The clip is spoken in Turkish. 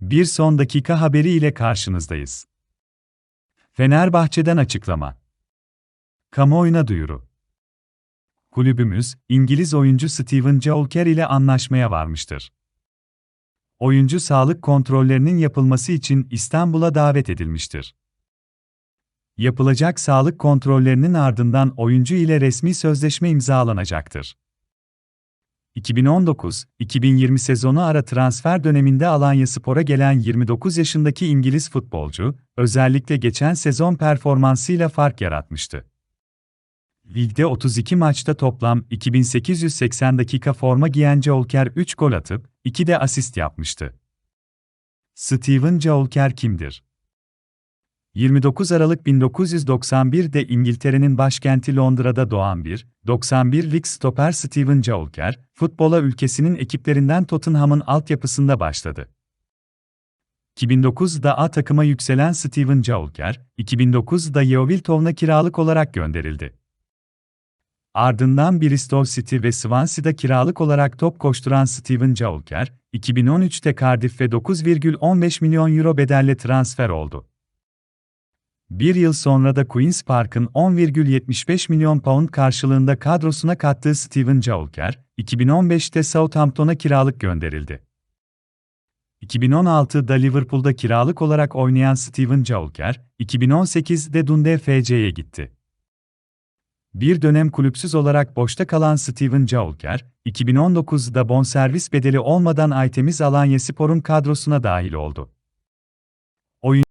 Bir son dakika haberi ile karşınızdayız. Fenerbahçe'den açıklama. Kamuoyuna duyuru. Kulübümüz, İngiliz oyuncu Steven Joelker ile anlaşmaya varmıştır. Oyuncu sağlık kontrollerinin yapılması için İstanbul'a davet edilmiştir. Yapılacak sağlık kontrollerinin ardından oyuncu ile resmi sözleşme imzalanacaktır. 2019-2020 sezonu ara transfer döneminde Alanyaspor'a gelen 29 yaşındaki İngiliz futbolcu, özellikle geçen sezon performansıyla fark yaratmıştı. Ligde 32 maçta toplam 2880 dakika forma giyen Joelker 3 gol atıp 2 de asist yapmıştı. Steven Joelker kimdir? 29 Aralık 1991'de İngiltere'nin başkenti Londra'da doğan bir, 91 lig stoper Steven Joelker, futbola ülkesinin ekiplerinden Tottenham'ın altyapısında başladı. 2009'da A takıma yükselen Steven Joelker, 2009'da Yeovil Town'a kiralık olarak gönderildi. Ardından Bristol City ve Swansea'da kiralık olarak top koşturan Steven Joelker, 2013'te Cardiff ve 9,15 milyon euro bedelle transfer oldu. Bir yıl sonra da Queen's Park'ın 10,75 milyon pound karşılığında kadrosuna kattığı Steven Joelker, 2015'te Southampton'a kiralık gönderildi. 2016'da Liverpool'da kiralık olarak oynayan Steven Joelker, 2018'de Dundee FC'ye gitti. Bir dönem kulüpsüz olarak boşta kalan Steven Joelker, 2019'da bonservis bedeli olmadan Aytemiz Alanyaspor'un kadrosuna dahil oldu.